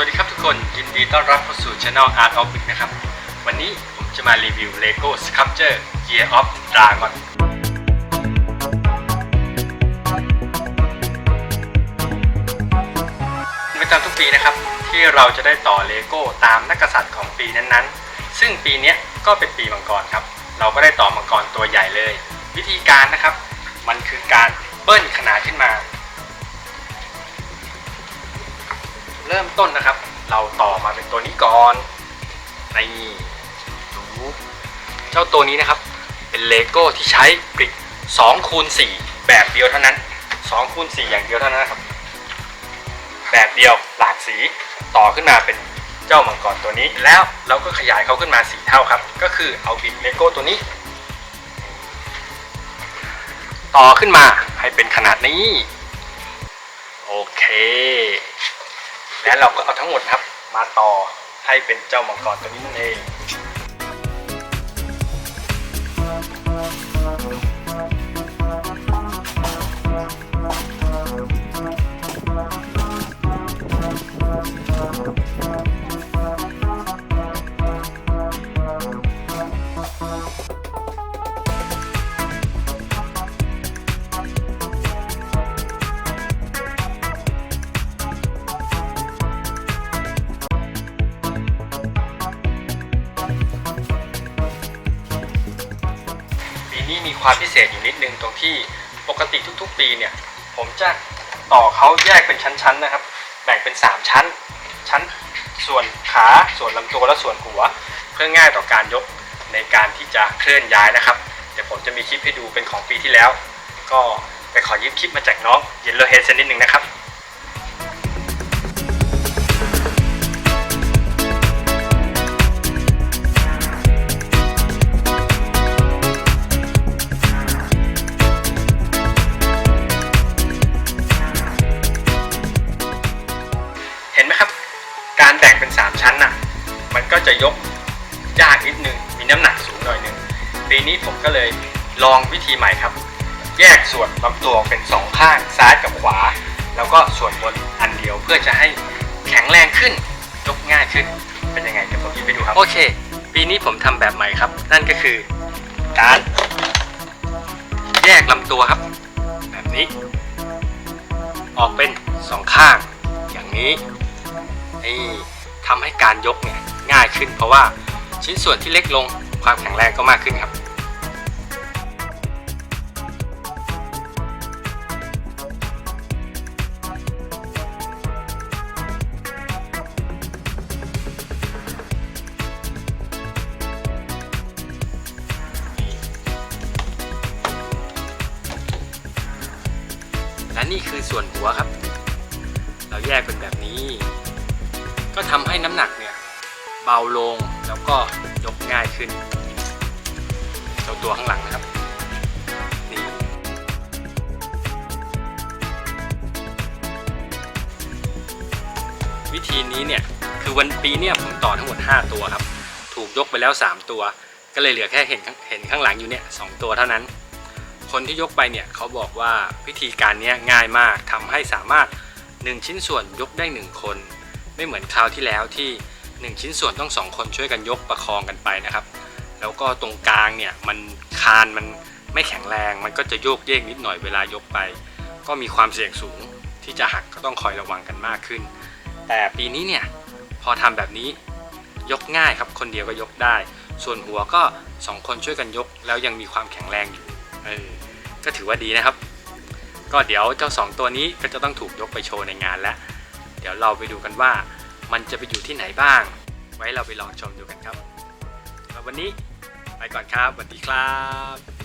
วัสดีครับทุกคนยินดีต้อนรับเข้าสู่ Channel Art of Brick นะครับ วันนี้ผมจะมารีวิว Lego Sculpture Year of Dragon ประจำทุกปีนะครับ ที่เราจะได้ต่อเลโก้ตามนักษัตริย์ของปีนั้นๆ ซึ่งปีนี้ก็เป็นปีมังกรครับ เราก็ได้ต่อมังกรตัวใหญ่เลย วิธีการนะครับ มันคือการเบิ้ลขนาดขึ้นมา ริ่มต้นนะครับ เราต่อมาเป็นตัวนี้ก่อนนี่ดูเจ้าตัวนี้นะครับ เป็นเลโก้ที่ใช้กริด2คูณ4แบบเดียวเท่านั้น2คูณ4อย่างเดียวเท่านั้นครับ แบบเดียวหลากสีต่อขึ้นมาเป็นเจ้ามังกรตัวนี้ แล้วเราก็ขยายเขาขึ้นมาสีเท่าครับ ก็คือเอาบิดเลโก้ตัวนี้ ต่อขึ้นมาให้เป็นขนาดนี้ โอเค และเราก็เอาทั้งหมดครับมาต่อให้เป็นเจ้ามังกรตัวนี้นั่นเอง นี้มีความพิเศษอยู่นิดนึงตรงที่ปกติทุกๆ ปีเนี่ย ผมจะต่อเขาแยกเป็นชั้นๆนะครับ แบ่งเป็น 3 ชั้น ชั้นส่วนขาส่วนลำตัวและส่วนหัว เพื่อง่ายต่อการยกในการที่จะเคลื่อนย้ายนะครับเดี๋ยวผมจะมีคลิปให้ดูเป็นของปีที่แล้ว ก็ไปขอยืมคลิปมาจากน้องเยลโลเฮดสักนิดนึงนะครับ การแบ่งเป็น3ชั้นน่ะ มันก็จะยกยากนิดนึง มีน้ำหนักสูงหน่อยนึง ปีนี้ผมก็เลยลองวิธีใหม่ครับ แยกส่วนลำตัวเป็น2ข้างซ้ายกับขวา แล้วก็ส่วนบนอันเดียวเพื่อจะให้แข็งแรงขึ้น ยกง่ายขึ้น เป็นยังไงเดี๋ยวผมหยิบไปดูครับ โอเค ปีนี้ผมทำแบบใหม่ครับ นั่นก็คือการแยกลำตัวครับ แบบนี้ ออกเป็นสองข้าง อย่างนี้นี่ ทำให้การยกเนี่ยง่ายขึ้น เพราะว่าชิ้นส่วนที่เล็กลงความแข็งแรงก็มากขึ้นครับ และนี่คือส่วนหัวครับ เราแยกเป็นแบบนี้ ก็ทำให้น้ำหนักเนี่ยเบาลงแล้วก็ยกง่ายขึ้นตัวตัวข้างหลังนะครับนี่วิธีนี้เนี่ยคือวันปีเนี่ยผมต่อทั้งหมด 5 ตัวครับ ถูกยกไปแล้ว 3 ตัว ก็เลยเหลือแค่เห็นเห็นข้างหลังอยู่เนี่ยสองตัวเท่านั้น คนที่ยกไปเนี่ยเขาบอกว่าวิธีการนี้ง่ายมากทำให้สามารถ 1 ชิ้นส่วนยกได้ 1 คน ไม่เหมือนคราวที่แล้วที่ 1 ชิ้นส่วนต้อง2คนช่วยกันยกประคองกันไปนะครับ แล้วก็ตรงกลางเนี่ยมันคานมันไม่แข็งแรง มันก็จะโยกเยกนิดหน่อยเวลายกไป ก็มีความเสี่ยงสูงที่จะหักก็ต้องคอยระวังกันมากขึ้น แต่ปีนี้เนี่ยพอทำแบบนี้ยกง่ายครับ คนเดียวก็ยกได้ ส่วนหัวก็ 2 คนช่วยกันยก แล้วยังมีความแข็งแรงอยู่เออก็ถือว่าดีนะครับ ก็เดี๋ยวเจ้า 2 ตัวนี้ก็จะต้องถูกยกไปโชว์ในงานแล้ว ดี๋ยวเราไปดูกันว่า มันจะไปอยู่ที่ไหนบ้าง ไว้เราไปลองชมดูกันครับววันนี้ไปก่อนครับสวัสดีครับ